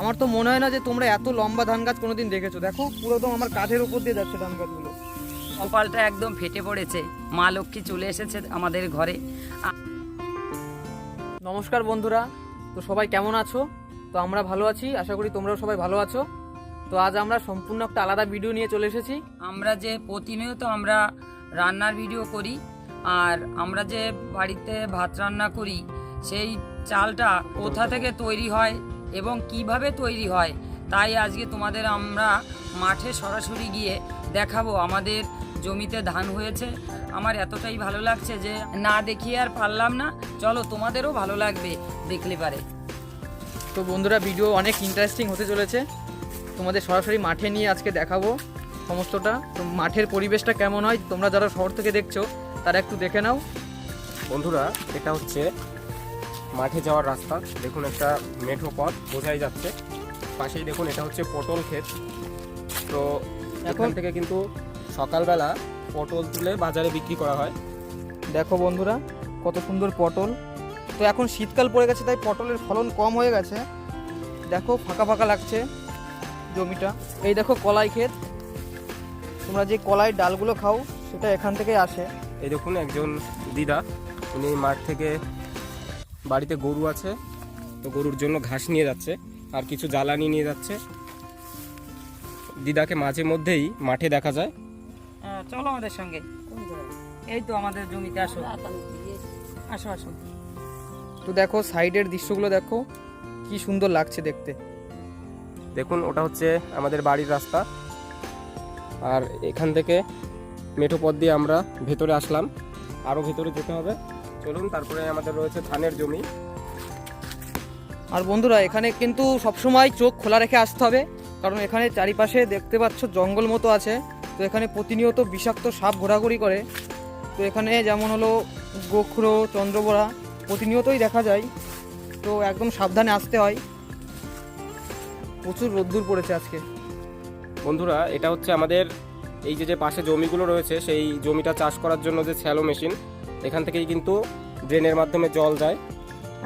আমার তো মনে হয় না যে তোমরা এত লম্বা ধান গাছ কোনোদিন দেখেছ। দেখো পুরো তো আমার কাঁধের উপর দিয়ে যাচ্ছে ধান গাছগুলো। কপালটা একদম ফেটে পড়েছে। মা লক্ষ্মী চলে এসেছে আমাদের ঘরে। নমস্কার বন্ধুরা তো সবাই কেমন আছো? তো আমরা ভালো আছি আশা করি তোমরাও সবাই ভালো আছো। তো আজ আমরা সম্পূর্ণ একটা আলাদা ভিডিও নিয়ে চলে এসেছি। আমরা যে প্রতিনিয়ত আমরা রান্নার ভিডিও করি আর আমরা যে বাড়িতে ভাত রান্না করি সেই চালটা কোথা থেকে তৈরি হয় এবং কীভাবে তৈরি হয় তাই আজকে তোমাদের আমরা মাঠে সরাসরি গিয়ে দেখাবো। আমাদের জমিতে ধান হয়েছে। আমার এতটাই ভালো লাগছে যে না দেখিয়ে আর পারলাম না। চলো তোমাদেরও ভালো লাগবে দেখলে পারে। তো বন্ধুরা ভিডিও অনেক ইন্টারেস্টিং হতে চলেছে। তোমাদের সরাসরি মাঠে নিয়ে আজকে দেখাবো সমস্তটা। তো মাঠের পরিবেশটা কেমন হয়? তোমরা যারা শহর থেকে দেখছ তারা একটু দেখে নাও। বন্ধুরা এটা হচ্ছে মাঠে যাওয়ার রাস্তা। দেখুন একটা মেঠো পথ বোঝাই যাচ্ছে। পাশেই দেখুন এটা হচ্ছে পটল ক্ষেত। তো এখন থেকে কিন্তু সকালবেলা পটল তুলে বাজারে বিক্রি করা হয়। দেখো বন্ধুরা কত সুন্দর পটল। তো এখন শীতকাল পড়ে গেছে তাই পটলের ফলন কম হয়ে গেছে। দেখো ফাঁকা ফাঁকা লাগছে জমিটা। এই দেখো কলাই ক্ষেত। তোমরা যে কলাই ডালগুলো খাও সেটা এখান থেকে আসে। এই দেখুন একজন দিদা উনি মাঠ থেকে বাড়িতে গরু আছে তো গরুর জন্য ঘাস নিয়ে যাচ্ছে আর কিছু জ্বালানি নিয়ে যাচ্ছে। দিদাকে মাঝে মধ্যেই মাঠে দেখা যায়। চলো আমাদের সঙ্গে। এই তো আমাদের জমিতে আসো। আসো আসো। তো দেখো সাইডের দৃশ্যগুলো দেখো কি সুন্দর লাগছে দেখতে। দেখুন ওটা হচ্ছে আমাদের বাড়ির রাস্তা। আর এখান থেকে মেঠো পথ দিয়ে আমরা ভেতরে আসলাম। আরও ভেতরে যেতে হবে। চলুন তারপরে আমাদের রয়েছে ধানের জমি। আর বন্ধুরা এখানে কিন্তু সবসময় চোখ খোলা রেখে আসতে হবে কারণ এখানে চারিপাশে দেখতে পাচ্ছ জঙ্গল মতো আছে। তো এখানে প্রতিনিয়ত বিষাক্ত সাপ ঘোরাঘুরি করে। তো এখানে যেমন হলো গোখরো চন্দ্রবোড়া প্রতিনিয়তই দেখা যায়। তো একদম সাবধানে আসতে হয়। প্রচুর রোদ্দুর পড়েছে আজকে। বন্ধুরা এটা হচ্ছে আমাদের এই যে যে পাশে জমিগুলো রয়েছে সেই জমিটা চাষ করার জন্য যে স্যালো মেশিন এখান থেকেই কিন্তু ড্রেনের মাধ্যমে জল যায়।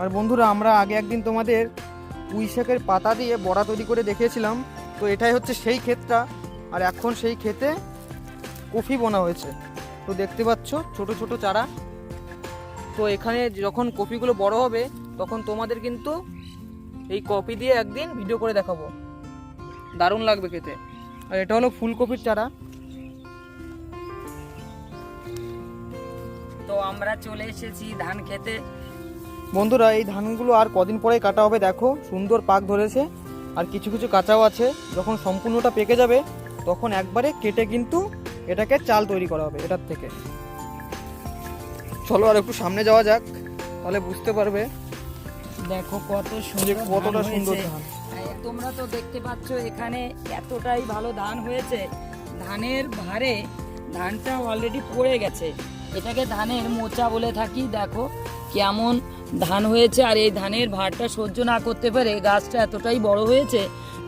আর বন্ধুরা, আমরা আগে একদিন তোমাদের পুঁই শাকের পাতা দিয়ে বড়া তৈরি করে দেখিয়েছিলাম। তো এটাই হচ্ছে সেই ক্ষেতটা। আর এখন সেই ক্ষেতে কফি বোনা হয়েছে। তো দেখতে পাচ্ছ, ছোট ছোট চারা। তো এখানে যখন কপিগুলো বড় হবে, তখন তোমাদের কিন্তু এই কপি দিয়ে একদিন ভিডিও করে দেখাবো। দারুণ লাগবে খেতে। আর এটা হলো ফুলকপির চারা। তো আমরা চলে এসেছি ধান খেতে। বন্ধুরা এই ধানগুলো আর কদিন পরে কাটা হবে দেখো সুন্দর পাক ধরেছে। আর কিছু কিছু কাঁচাও আছে যখন সম্পূর্ণটা পেকে যাবে তখন একবারে কেটে কিন্তু এটাকে চাল তৈরি করা হবে এটার থেকে। চলো আর একটু সামনে যাওয়া যাক তাহলে বুঝতে পারবে দেখো কত সুন্দর কতটা সুন্দর। ধান। তোমরা তো দেখতে পাচ্ছ এখানে এতটাই ভালো ধান হয়েছে। ধানের ভারে ধানটা অলরেডি পড়ে গেছে। এটাকে ধানের মোচা বলে থাকি, দেখো কেমন ধান হয়েছে আর এই ধানের ভারটা সহ্য না করতে পারে গাছটা এতটাই বড় হয়েছে,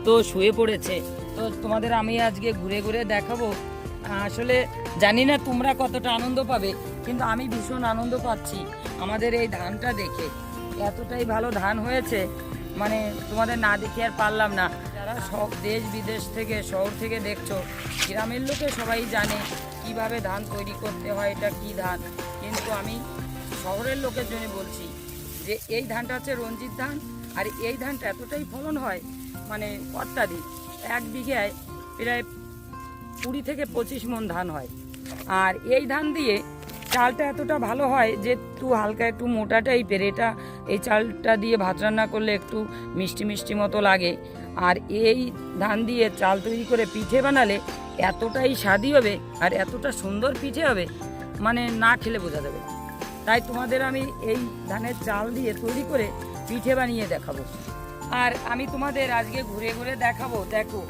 তো শুয়ে পড়েছে। তো তোমাদের আমি আজকে ঘুরে ঘুরে দেখাবো। আসলে জানি না তোমরা কতটা আনন্দ পাবে, কিন্তু আমি ভীষণ আনন্দ পাচ্ছি আমাদের এই ধানটা দেখে। এতটাই ভালো ধান হয়েছে মানে তোমাদের না দেখে আর পারলাম না। যারা সব দেশ বিদেশ থেকে, শহর থেকে দেখছ। গ্রামের লোকে সবাই জানে কীভাবে ধান তৈরি করতে হয়, এটা কি ধান? কিন্তু আমি শহরের লোকের জন্য বলছি যে, এই ধানটা হচ্ছে রঞ্জিত ধান, আর এই ধানটা এতটাই ফলন হয় মানে অত্যাধিক, এক বিঘায় প্রায় কুড়ি থেকে পঁচিশ মন ধান হয়। আর এই ধান দিয়ে চালটা এতটা ভালো হয় যে, একটু হালকা, একটু মোটা টাইপের, এটা এই চালটা দিয়ে ভাত রান্না করলে একটু মিষ্টি মিষ্টি মতো লাগে। আর এই ধান দিয়ে চাল তৈরি করে পিঠে বানালে এতটাই স্বাদি হবে আর এতটা সুন্দর পিঠে হবে মানে না খেলে বোঝা যাবে। তাই তোমাদের আমি এই ধানের চাল দিয়ে তৈরি করে পিঠে বানিয়ে দেখাবো। আর আমি তোমাদের আজকে ঘুরে ঘুরে দেখাবো, দেখো,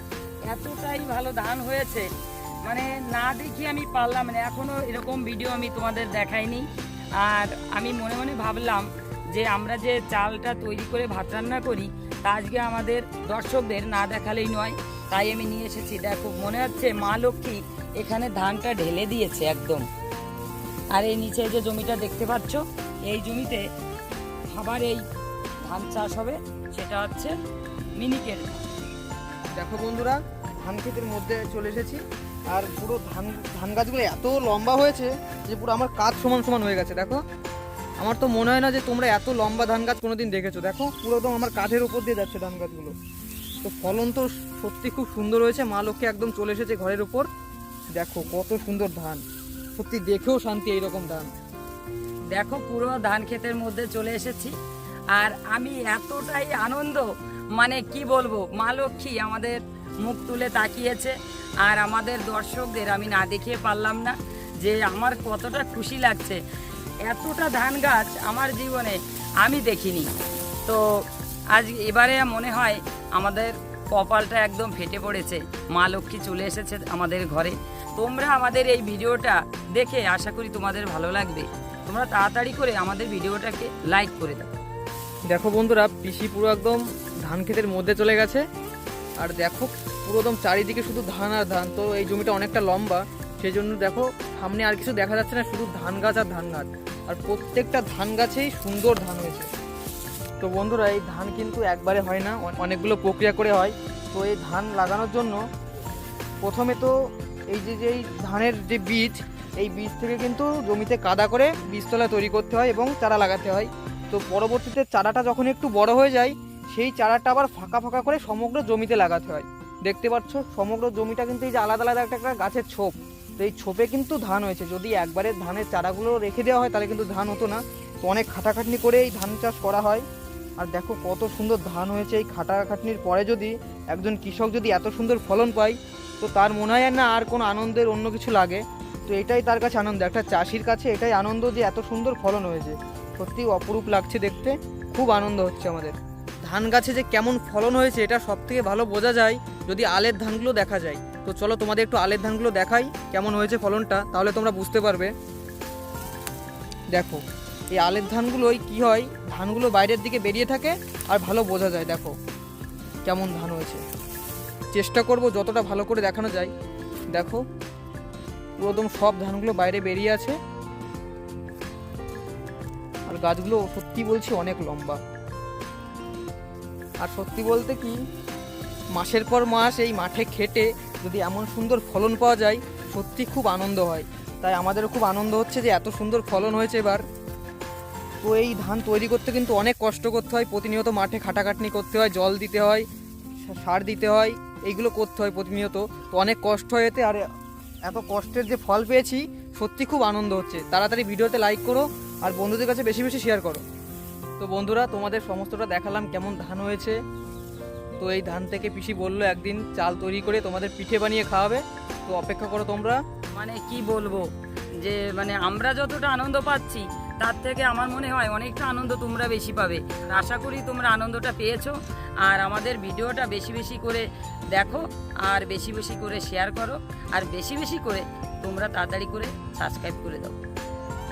এতটাই ভালো ধান হয়েছে। মানে না দেখি আমি পারলাম না এখনও এরকম ভিডিও আমি তোমাদের দেখাইনি। আর আমি মনে মনে ভাবলাম যে আমরা যে চালটা তৈরি করে ভাত রান্না করি তা আজকে আমাদের দর্শকদের না দেখালেই নয়, তাই আমি নিয়ে এসেছি। দেখো, মনে হচ্ছে মা লক্ষ্মী এখানে ধানটা ঢেলে দিয়েছে একদম। আর এই নিচে যে জমিটা দেখতে পাচ্ছ, এই জমিতে আবার এই ধান চাষ হবে, সেটা হচ্ছে মিনিকেট দেখো বন্ধুরা, ধান ক্ষেতের মধ্যে চলে এসেছি। আর পুরো ধান ধান গাছগুলো এত লম্বা হয়েছে যে পুরো আমার কাজ সমান সমান হয়ে গেছে, দেখো। আমার তো মনে হয় না যে তোমরা এত লম্বা ধান গাছ কোনোদিন দেখেছ। দেখো, পুরো একদম আমার কাঠের উপর দিয়ে যাচ্ছে ধান গাছগুলো। তো ফলন তো সত্যি খুব সুন্দর হয়েছে, মা লক্ষ্মী একদম চলে এসেছে ঘরের উপর। দেখো, কত সুন্দর ধান। সত্যি দেখেও শান্তি এইরকম ধান। দেখো, পুরো ধান ক্ষেতের মধ্যে চলে এসেছি। আর আমি এতটাই আনন্দ মানে কি বলব, মা লক্ষ্মী আমাদের মুখ তুলে তাকিয়েছে। আর আমাদের দর্শকদের আমি না দেখিয়ে পারলাম না যে আমার কতটা খুশি লাগছে। এতটা ধান গাছ আমার জীবনে আমি দেখিনি। তো আজ এবারে মনে হয় আমাদের কপালটা একদম ফেটে পড়েছে। মা লক্ষ্মী চলে এসেছে আমাদের ঘরে। তোমরা আমাদের এই ভিডিওটা দেখে আশা করি তোমাদের ভালো লাগবে। তোমরা তাড়াতাড়ি করে আমাদের ভিডিওটাকে লাইক করে দাও। দেখো বন্ধুরা, পিসি পুরো একদম ধান ক্ষেতের মধ্যে চলে গেছে। আর দেখো পুরো একদম চারিদিকে শুধু ধান আর ধান। তো এই জমিটা অনেকটা লম্বা। সেই জন্য দেখো, সামনে আর কিছু দেখা যাচ্ছে না, শুধু ধান গাছ আর ধান গাছ। আর প্রত্যেকটা ধান গাছেই সুন্দর ধান হয়েছে। তো বন্ধুরা, এই ধান কিন্তু একবারে হয় না অনেকগুলো প্রক্রিয়া করে হয়। তো এই ধান লাগানোর জন্য প্রথমে তো এই যে যে ধানের যে বীজ, এই বীজ থেকে কিন্তু জমিতে কাদা করে বীজতলা তৈরি করতে হয় এবং চারা লাগাতে হয়। তো পরবর্তীতে চারাটা যখন একটু বড় হয়ে যায়, সেই চারাটা আবার ফাঁকা ফাঁকা করে সমগ্র জমিতে লাগাতে হয়। দেখতে পাচ্ছ, সমগ্র জমিটা কিন্তু এই যে আলাদা আলাদা একটা গাছের ছোপ। তো এই ছোপে কিন্তু ধান হয়েছে। যদি একবারে ধানের চারাগুলো রেখে দেওয়া হয়, তাহলে কিন্তু ধান হতো না। তো অনেক খাটাখাটনি করে এই ধান চাষ করা হয়। আর দেখো কত সুন্দর ধান হয়েছে এই খাটাখাটনির পরে যদি একজন কৃষক যদি এত সুন্দর ফলন পায়, তো তার মনে হয় না আর কোনো আনন্দের অন্য কিছু লাগে। তো এটাই তার কাছে আনন্দ। একটা চাষির কাছে এটাই আনন্দ যে এত সুন্দর ফলন হয়েছে। সত্যি অপরূপ লাগছে দেখতে। খুব আনন্দ হচ্ছে আমাদের। ধান গাছে যে কেমন ফলন হয়েছে এটা সব থেকে ভালো বোঝা যায় যদি আলের ধানগুলো দেখা যায়। তো চলো তোমাদের একটু আলের ধানগুলো দেখাই, কেমন হয়েছে ফলনটা, তাহলে তোমরা বুঝতে পারবে। দেখো, এই আলের ধানগুলোই কি হয়, ধানগুলো বাইরের দিকে বেরিয়ে থাকে আর ভালো বোঝা যায়, দেখো, কেমন ধান হয়েছে। চেষ্টা করব যতটা ভালো করে দেখানো যায়। দেখো, পুরো একদম সব ধানগুলো বাইরে বেরিয়ে আছে। আর গাছগুলো সত্যি বলছি অনেক লম্বা। আর সত্যি বলতে কি, মাসের পর মাস এই মাঠে খেটে যদি এমন সুন্দর ফলন পাওয়া যায়, সত্যি খুব আনন্দ হয়। তাই আমাদেরও খুব আনন্দ হচ্ছে যে এত সুন্দর ফলন হয়েছে এবার। তো এই ধান তৈরি করতে কিন্তু অনেক কষ্ট করতে হয়, প্রতিনিয়ত মাঠে খাটাখাটনি করতে হয়, জল দিতে হয় সার দিতে হয়, এইগুলো করতে হয় প্রতিনিয়ত। তো অনেক কষ্ট হয় এতে, আর এত কষ্টের যে ফল পেয়েছি, সত্যি খুব আনন্দ হচ্ছে। তাড়াতাড়ি ভিডিওতে লাইক করো, আর বন্ধুদের কাছে বেশি বেশি শেয়ার করো। তো বন্ধুরা তোমাদের সমস্তটা দেখালাম কেমন ধান হয়েছে। তো এই ধান থেকে পিসি বলল একদিন চাল তৈরি করে তোমাদের পিঠে বানিয়ে খাওয়াবে। তো অপেক্ষা করো তোমরা। মানে কি বলব যে মানে আমরা যতটা আনন্দ পাচ্ছি তার থেকে আমার মনে হয় অনেকটা আনন্দ তোমরা বেশি পাবে। আশা করি তোমরা আনন্দটা পেয়েছ। আর আমাদের ভিডিওটা বেশি বেশি করে দেখো আর বেশি বেশি করে শেয়ার করো আর বেশি বেশি করে তোমরা তাড়াতাড়ি করে সাবস্ক্রাইব করে দাও।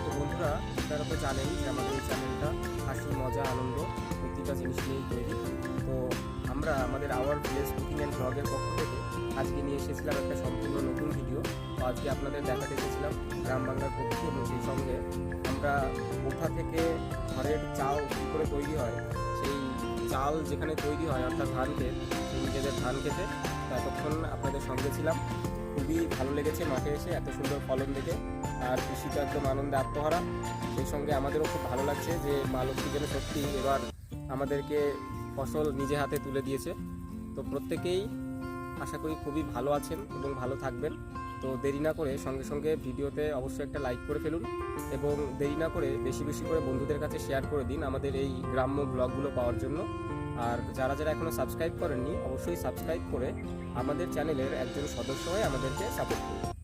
তো বন্ধুরা আপনারা তো জানেন যে আমাদের এই চ্যানেলটা হাসি, মজা, আনন্দ প্রতিটা জিনিস নিয়েই তৈরি। তো আমরা আমাদের আওয়ার ভিলেজ কুকিং অ্যান্ড ব্লগের পক্ষ থেকে আজকে নিয়ে এসেছিলাম একটা সম্পূর্ণ নতুন ভিডিও। আজকে আপনাদের দেখাতে এসেছিলাম গ্রাম বাংলার পক্ষে এবং সেই সঙ্গে আমরা কোথা থেকে ঘরের চাল কী করে তৈরি হয়, সেই চাল যেখানে তৈরি হয়, অর্থাৎ ধান ক্ষেত, সেই নিজেদের ধান খেতে তো এতক্ষণ আপনাদের সঙ্গে ছিলাম। খুবই ভালো লেগেছে মাঠে এসে এত সুন্দর ফলন দেখে। আর কৃষি তো একদম আনন্দে আত্মহারা। সেই সঙ্গে আমাদেরও খুব ভালো লাগছে যে মা লক্ষ্মী যেন সত্যি এবার আমাদেরকে ফসল নিজে হাতে তুলে দিয়েছে। তো প্রত্যেকেই আশা করি খুবই ভালো আছেন এবং ভালো থাকবেন। তো দেরি না করে সঙ্গে সঙ্গে ভিডিওতে অবশ্যই একটা লাইক করে ফেলুন এবং দেরি না করে বেশি বেশি করে বন্ধুদের কাছে শেয়ার করে দিন আমাদের এই গ্রাম্য ব্লগগুলো পাওয়ার জন্য। আর যারা যারা এখনও সাবস্ক্রাইব করেননি, অবশ্যই সাবস্ক্রাইব করে আমাদের চ্যানেলের একজন সদস্য হয়ে আমাদেরকে সাপোর্ট করুন।